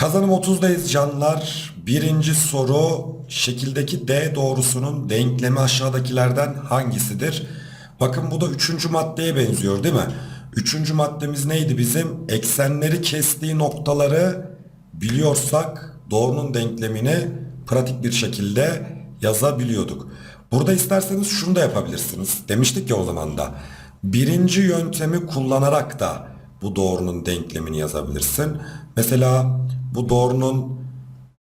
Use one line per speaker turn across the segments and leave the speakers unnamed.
Kazanım 30'dayız canlar. Birinci soru şekildeki D doğrusunun denklemi aşağıdakilerden hangisidir? Bakın bu da üçüncü maddeye benziyor değil mi? Üçüncü maddemiz neydi bizim? Eksenleri kestiği noktaları biliyorsak doğrunun denklemini pratik bir şekilde yazabiliyorduk. Burada isterseniz şunu da yapabilirsiniz. Demiştik ya o zaman da. Birinci yöntemi kullanarak da bu doğrunun denklemini yazabilirsin. Mesela bu doğrunun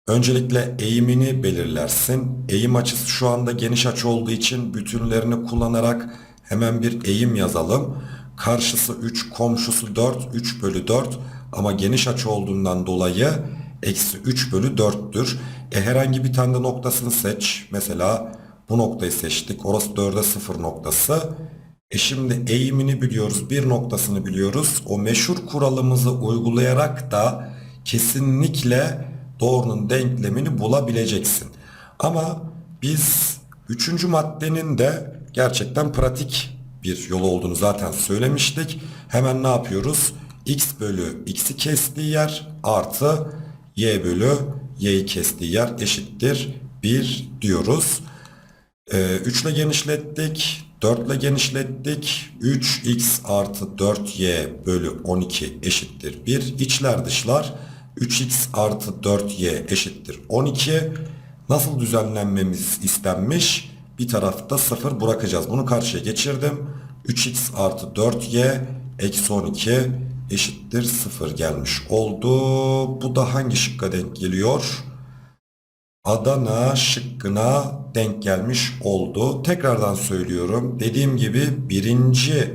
öncelikle eğimini belirlersin. Eğim açısı şu anda geniş açı olduğu için bütünlerini kullanarak hemen bir eğim yazalım. Karşısı 3, komşusu 4, 3 bölü 4 ama geniş açı olduğundan dolayı eksi 3 bölü 4'tür. E herhangi bir tane de noktasını seç. Mesela bu noktayı seçtik. Orası 4'e 0 noktası. E şimdi eğimini biliyoruz, bir noktasını biliyoruz. O meşhur kuralımızı uygulayarak da kesinlikle doğrunun denklemini bulabileceksin. Ama biz üçüncü maddenin de gerçekten pratik bir yol olduğunu zaten söylemiştik. Hemen ne yapıyoruz? x bölü x'i kestiği yer artı y bölü y'yi kestiği yer eşittir 1 diyoruz. Ee, 3 ile genişlettik. 4 ile genişlettik. 3x artı 4y bölü 12 eşittir 1. İçler dışlar. 3x artı 4y eşittir 12. Nasıl düzenlenmemiz istenmiş? Bir tarafta 0 bırakacağız. Bunu karşıya geçirdim. 3x artı 4y eksi 12 eşittir 0 gelmiş oldu. Bu da hangi şıkka denk geliyor? Adana şıkkına denk gelmiş oldu. Tekrardan söylüyorum. Dediğim gibi birinci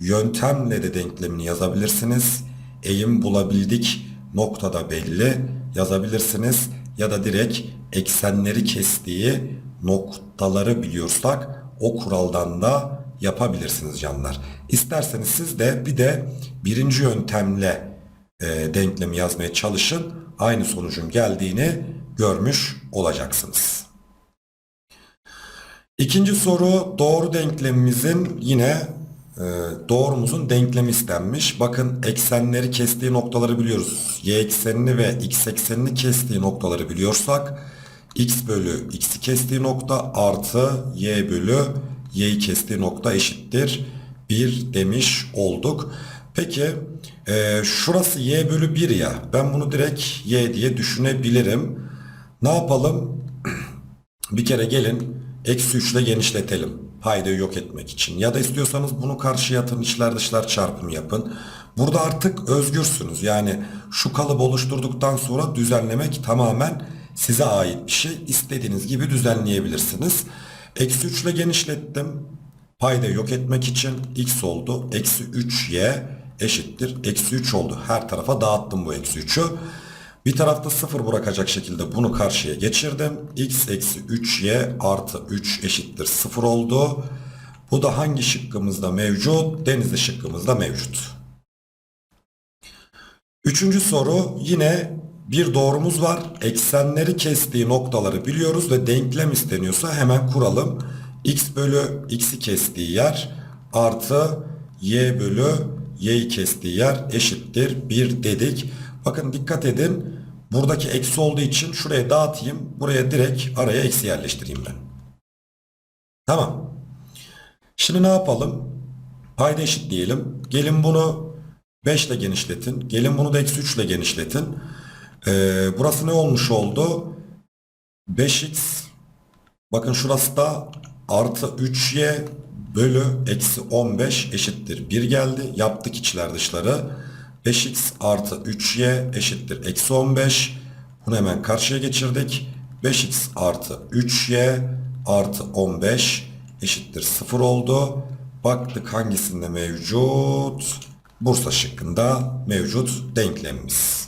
yöntemle de denklemini yazabilirsiniz. Eğim bulabildik noktada belli yazabilirsiniz. Ya da direkt eksenleri kestiği noktaları biliyorsak o kuraldan da yapabilirsiniz canlar. İsterseniz siz de bir de birinci yöntemle e, denklemi yazmaya çalışın. Aynı sonucun geldiğini görmüş olacaksınız. İkinci soru doğru denklemimizin yine doğrumuzun denklemi istenmiş. Bakın eksenleri kestiği noktaları biliyoruz. Y eksenini ve x eksenini kestiği noktaları biliyorsak x bölü x'i kestiği nokta artı y bölü y'yi kestiği nokta eşittir 1 demiş olduk. Peki e, şurası y bölü 1 ya ben bunu direkt y diye düşünebilirim. Ne yapalım? bir kere gelin eksi 3 ile genişletelim. Paydayı yok etmek için. Ya da istiyorsanız bunu karşıya atın içler dışlar çarpımı yapın. Burada artık özgürsünüz. Yani şu kalıbı oluşturduktan sonra düzenlemek tamamen size ait bir şey. İstediğiniz gibi düzenleyebilirsiniz. Eksi 3 ile genişlettim. Paydayı yok etmek için x oldu. Eksi 3y eşittir. Eksi 3 oldu. Her tarafa dağıttım bu eksi 3'ü. Bir tarafta 0 bırakacak şekilde bunu karşıya geçirdim. x eksi 3y artı 3 eşittir 0 oldu. Bu da hangi şıkkımızda mevcut? Denizli şıkkımızda mevcut. Üçüncü soru yine bir doğrumuz var. Eksenleri kestiği noktaları biliyoruz ve denklem isteniyorsa hemen kuralım. x bölü x'i kestiği yer artı y bölü y'yi kestiği yer eşittir 1 dedik. Bakın dikkat edin. Buradaki eksi olduğu için şuraya dağıtayım. Buraya direkt araya eksi yerleştireyim ben. Tamam. Şimdi ne yapalım? Payda eşit diyelim. Gelin bunu 5 ile genişletin. Gelin bunu da eksi 3 ile genişletin. Ee, burası ne olmuş oldu? 5x bakın şurası da artı 3y bölü eksi 15 eşittir 1 geldi. Yaptık içler dışları. 5x artı 3y eşittir eksi 15. Bunu hemen karşıya geçirdik. 5x artı 3y artı 15 eşittir 0 oldu. Baktık hangisinde mevcut? Bursa şıkkında mevcut denklemimiz.